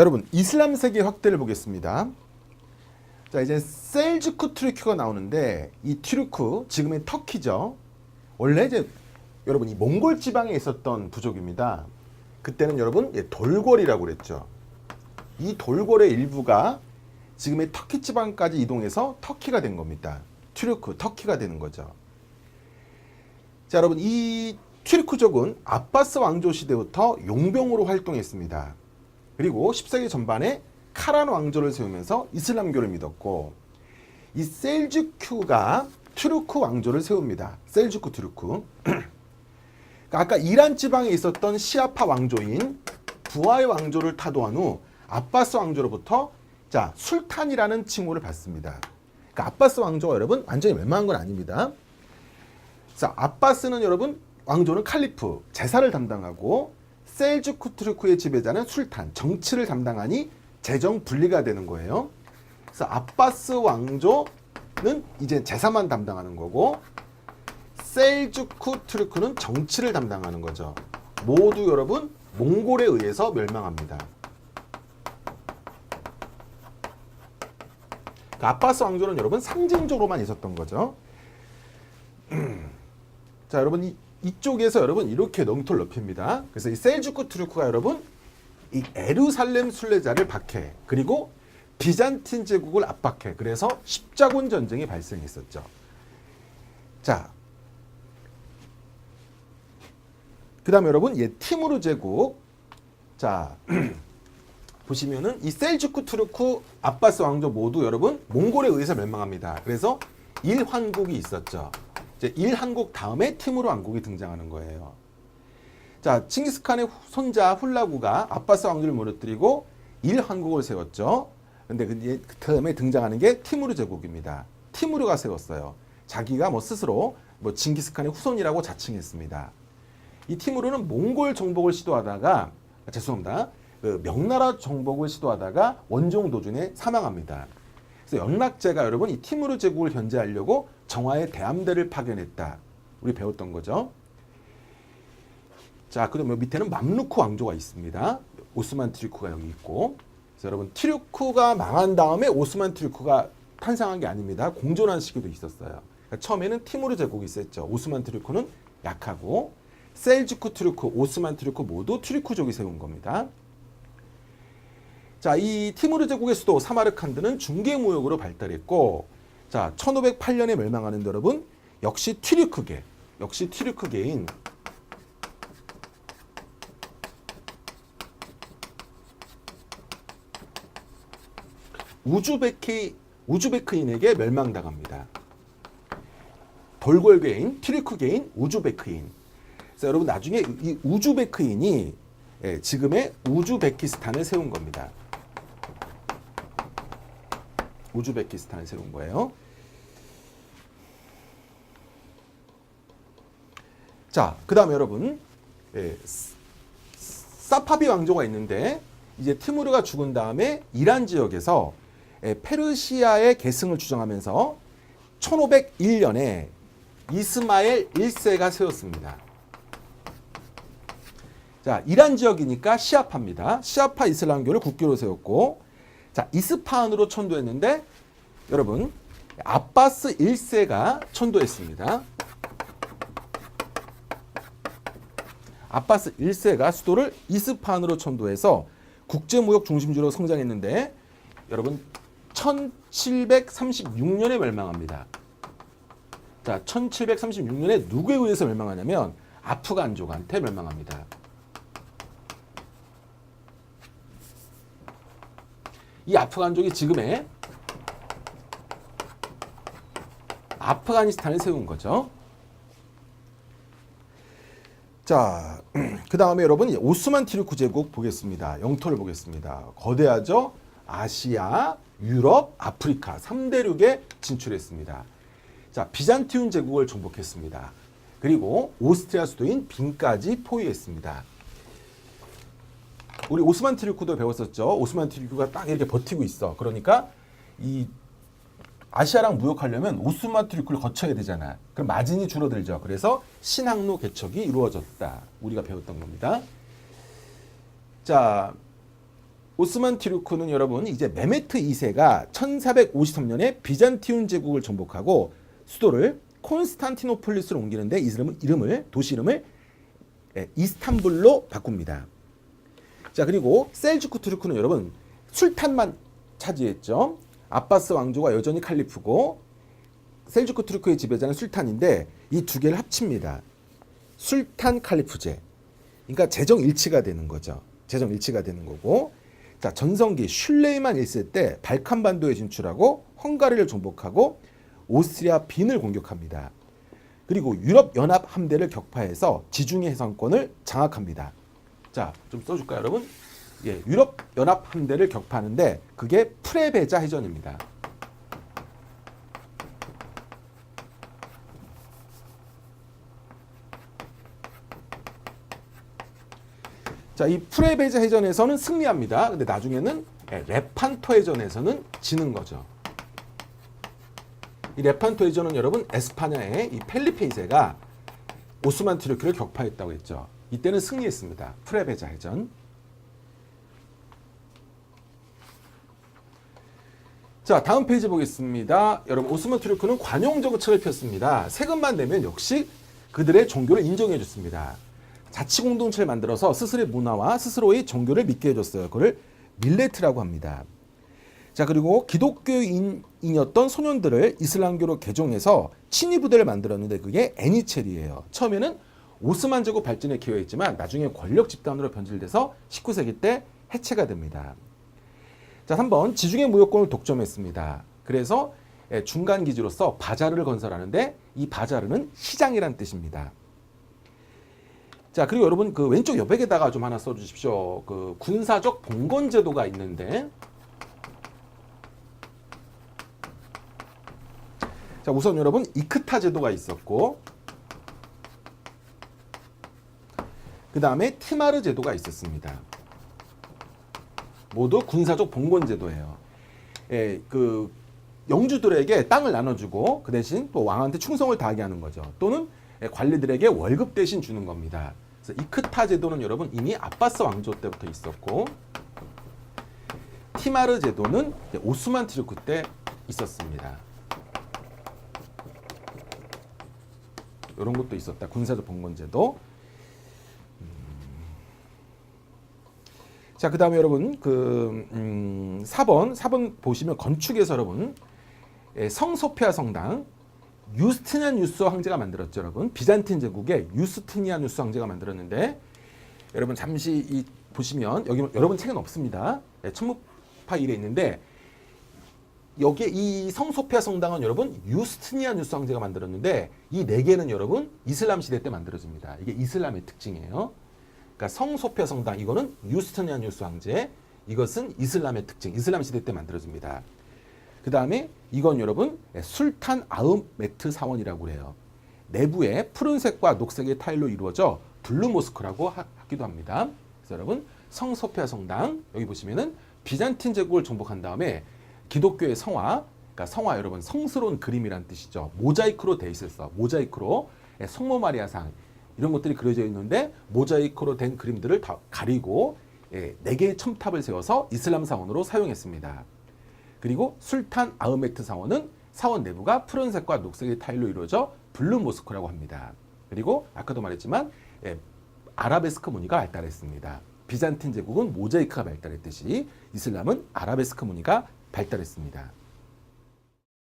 자, 여러분 이슬람 세계 확대를 보겠습니다. 자, 이제 셀주크 트루크가 나오는데 이 트루크 지금의 터키죠. 원래 이제 여러분 이 몽골 지방에 있었던 부족입니다. 그때는 여러분 예, 돌궐이라고 그랬죠. 이 돌궐의 일부가 지금의 터키 지방까지 이동해서 터키가 된 겁니다. 튀르크, 터키가 되는 거죠. 자, 여러분 이 튀르크족은 아바스 왕조 시대부터 용병으로 활동했습니다. 그리고 10세기 전반에 카란 왕조를 세우면서 이슬람교를 믿었고 이 셀주큐가 튀르크 왕조를 세웁니다. 셀주크 튀르크. 그러니까 아까 이란 지방에 있었던 시아파 왕조인 부하의 왕조를 타도한 후 아바스 왕조로부터 자 술탄이라는 칭호를 받습니다. 그러니까 아바스 왕조가 여러분 완전히 멸망한 건 아닙니다. 자 아바스는 여러분 왕조는 칼리프 제사를 담당하고 셀주크 트루크의 지배자는 술탄 정치를 담당하니 재정 분리가 되는 거예요. 그래서 아바스 왕조는 이제 제사만 담당하는 거고 셀주크 트루크는 정치를 담당하는 거죠. 모두 여러분 몽골에 의해서 멸망합니다. 그 아바스 왕조는 여러분 상징적으로만 있었던 거죠. 자, 여러분 이, 이쪽에서 여러분 이렇게 영토를 넓힙니다. 그래서 이 셀주크 트루크가 여러분 이 에루살렘 순례자를 박해 그리고 비잔틴 제국을 압박해 그래서 십자군 전쟁이 발생했었죠. 자, 그다음 에 여러분 예 티무르 제국 자 보시면은 이 셀주크 투르크 아바스 왕조 모두 여러분 몽골에 의해서 멸망합니다. 그래서 일환국이 있었죠. 이제 일한국 다음에 티무르 왕국이 등장하는 거예요. 자, 칭기스칸의 손자 훌라구가 아바스 왕조를 무너뜨리고 일한국을 세웠죠. 근데 그그 다음에 등장하는 게 티무르 제국입니다. 티무르가 세웠어요. 자기가 뭐 스스로 뭐 징기스칸의 후손이라고 자칭했습니다. 이 티무르는 몽골 정복을 시도하다가 아, 죄송합니다. 그 명나라 정복을 시도하다가 원종 도중에 사망합니다. 그래서 영락제가 여러분 이 티무르 제국을 견제하려고 정화의 대함대를 파견했다. 우리 배웠던 거죠. 자, 그다음 밑에는 맘루크 왕조가 있습니다. 오스만 트리쿠가 여기 있고. 여러분 트리쿠가 망한 다음에 오스만 트리쿠가 탄생한 게 아닙니다. 공존한 시기도 있었어요. 그러니까 처음에는 티무르 제국이 있었죠. 오스만 트리쿠는 약하고 셀주크 트리쿠, 오스만 트리쿠 모두 트리쿠족이 세운 겁니다. 자, 이 티무르 제국의 수도 사마르칸드는 중개 무역으로 발달했고, 자, 1508년에 멸망하는데 여러분, 역시 튀르크계, 역시 튀르크계인 우즈베키 우즈베크인에게 멸망당합니다. 돌궐계인, 튀르크계인, 우즈베크인. 그래서 여러분 나중에 이 우즈베크인이 예, 지금의 우즈베키스탄을 세운 겁니다. 우즈베키스탄을 세운 거예요. 자, 그 다음에 여러분, 예, 스- 사파비 왕조가 있는데 이제 티무르가 죽은 다음에 이란 지역에서 예, 페르시아의 계승을 주장하면서 1501년에 이스마엘 1세가 세웠습니다. 자, 이란 지역이니까 시아파입니다. 시아파 이슬람교를 국교로 세웠고, 자, 이스파한으로 천도했는데, 여러분, 아바스 1세가 천도했습니다. 아바스 1세가 수도를 이스파한으로 천도해서 국제무역 중심지로 성장했는데, 여러분, 1736년에 멸망합니다. 자, 1736년에 누구에 의해서 멸망하냐면 아프간족한테 멸망합니다. 이 아프간족이 지금의 아프가니스탄을 세운 거죠. 자, 그 다음에 여러분 오스만 티르크 제국 보겠습니다. 영토를 보겠습니다. 거대하죠? 아시아, 유럽, 아프리카 3대륙에 진출했습니다. 자, 비잔티움 제국을 정복했습니다. 그리고 오스트리아 수도인 빈까지 포위했습니다. 우리 오스만 트리쿠도 배웠었죠. 오스만 트리쿠가 딱 이렇게 버티고 있어. 그러니까 이 아시아랑 무역하려면 오스만 트리쿠를 거쳐야 되잖아. 그럼 마진이 줄어들죠. 그래서 신항로 개척이 이루어졌다. 우리가 배웠던 겁니다. 자, 오스만 티르크는 여러분 이제 메메트 2세가 1453년에 비잔티움 제국을 정복하고 수도를 콘스탄티노폴리스로 옮기는데 이름을, 이름을 도시 이름을 예, 이스탄불로 바꿉니다. 자 그리고 셀주크 투르크는 여러분 술탄만 차지했죠. 아바스 왕조가 여전히 칼리프고 셀주크 투르크의 지배자는 술탄인데 이 두 개를 합칩니다. 술탄 칼리프제. 그러니까 재정 일치가 되는 거죠. 재정 일치가 되는 거고. 자, 전성기 슐레이만 1세 때 발칸 반도에 진출하고 헝가리를 정복하고 오스트리아 빈을 공격합니다. 그리고 유럽 연합 함대를 격파해서 지중해 해상권을 장악합니다. 자, 좀 써줄까요, 여러분? 예, 유럽 연합 함대를 격파하는데 그게 프레베자 해전입니다. 자, 이 프레베자 해전에서는 승리합니다. 근데 나중에는 예, 레판토 해전에서는 지는 거죠. 이 레판토 해전은 여러분 에스파냐의 이 펠리페 2세가 오스만 트르크를 격파했다고 했죠. 이때는 승리했습니다. 프레베자 해전. 자, 다음 페이지 보겠습니다. 여러분, 오스만 트루크는 관용 정책을 폈습니다. 세금만 내면 역시 그들의 종교를 인정해 줬습니다. 자치 공동체를 만들어서 스스로의 문화와 스스로의 종교를 믿게 해줬어요. 그걸 밀레트라고 합니다. 자, 그리고 기독교인이었던 소년들을 이슬람교로 개종해서 친위 부대를 만들었는데 그게 애니첼이에요. 처음에는 오스만 제국 발전에 기여했지만 나중에 권력 집단으로 변질돼서 19세기 때 해체가 됩니다. 자, 3번 지중해 무역권을 독점했습니다. 그래서 예, 중간 기지로서 바자르를 건설하는데 이 바자르는 시장이란 뜻입니다. 자, 그리고 여러분 그 왼쪽 여백에다가 좀 하나 써 주십시오. 그 군사적 봉건 제도가 있는데 자, 우선 여러분 이크타 제도가 있었고 그 다음에 티마르 제도가 있었습니다. 모두 군사적 봉건 제도예요. 예, 그 영주들에게 땅을 나눠주고 그 대신 또 왕한테 충성을 다하게 하는 거죠. 또는 예, 관리들에게 월급 대신 주는 겁니다. 그래서 이크타 제도는 여러분 이미 아바스 왕조 때부터 있었고 티마르 제도는 오스만 티르크 때 있었습니다. 이런 것도 있었다. 군사적 봉건 제도. 자, 그 다음에 여러분, 그, 음, 4번, 4번 보시면 건축에서 여러분, 예, 성소피아 성당, 유스티니아누스 황제가 만들었죠, 여러분. 비잔틴 제국의 유스티니아누스 황제가 만들었는데, 여러분 잠시 이 보시면, 여기 여러분 책은 없습니다. 예, 천무파 일에 있는데, 여기에 이 성소피아 성당은 여러분 유스티니아누스 황제가 만들었는데, 이 네 개는 여러분 이슬람 시대 때 만들어집니다. 이게 이슬람의 특징이에요. 그러니까 성소피아 성당 이거는 유스티니아누스 황제 이것은 이슬람의 특징 이슬람 시대 때 만들어집니다. 그 다음에 이건 여러분 술탄 아흐메트 사원이라고 그래요. 내부에 푸른색과 녹색의 타일로 이루어져 블루 모스크라고 하, 기도 합니다. 그래서 여러분 성소피아 성당 여기 보시면은 비잔틴 제국을 정복한 다음에 기독교의 성화 그러니까 성화 여러분 성스러운 그림이란 뜻이죠. 모자이크로 돼 있었어. 모자이크로 성모 마리아상 이런 것들이 그려져 있는데 모자이크로 된 그림들을 다 가리고 예, 네 개의 첨탑을 세워서 이슬람 사원으로 사용했습니다. 그리고 술탄 아흐메트 사원은 사원 내부가 푸른색과 녹색의 타일로 이루어져 블루 모스크라고 합니다. 그리고 아까도 말했지만 예, 아라베스크 무늬가 발달했습니다. 비잔틴 제국은 모자이크가 발달했듯이 이슬람은 아라베스크 무늬가 발달했습니다.